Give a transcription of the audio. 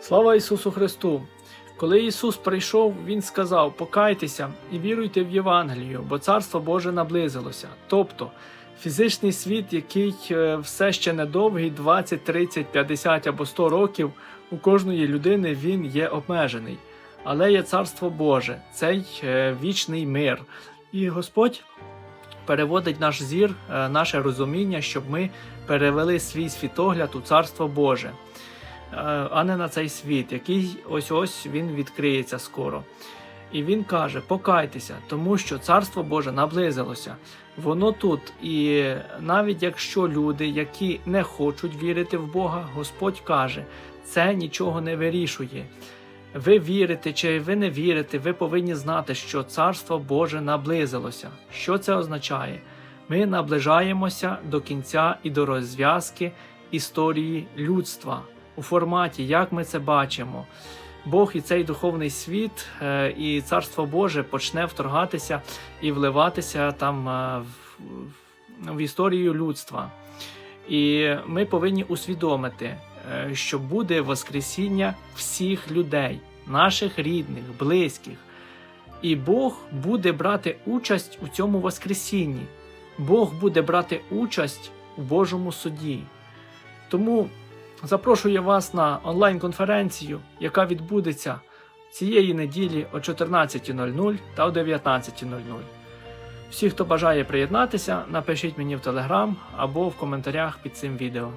Слава Ісусу Христу! Коли Ісус прийшов, Він сказав: Покайтеся і віруйте в Євангелію, бо Царство Боже наблизилося. Тобто фізичний світ, який е, все ще недовгий, 20, 30, 50 або 100 років, у кожної людини він є обмежений. Але є Царство Боже, цей е, вічний мир. І Господь переводить наш зір, е, наше розуміння, щоб ми перевели свій світогляд у Царство Боже, а не на цей світ, який ось ось він відкриється скоро. І він каже: покайтеся, тому що Царство Боже наблизилося. Воно тут. І навіть якщо люди, які не хочуть вірити в Бога, Господь каже, це нічого не вирішує. Ви вірите чи ви не вірите, ви повинні знати, що Царство Боже наблизилося. Що це означає? Ми наближаємося до кінця і до розв'язки історії людства у форматі, як ми це бачимо. Бог і цей духовний світ, е, і Царство Боже почне вторгатися і вливатися там е, в, в- історію людства. І ми повинні усвідомити, е, що буде Воскресіння всіх людей, наших рідних, близьких. І Бог буде брати участь у цьому Воскресінні. Бог буде брати участь у Божому суді. Тому запрошую вас на онлайн-конференцію, яка відбудеться цієї неділі о 14.00 та о 19.00. Всі, хто бажає приєднатися, напишіть мені в Телеграм або в коментарях під цим відео.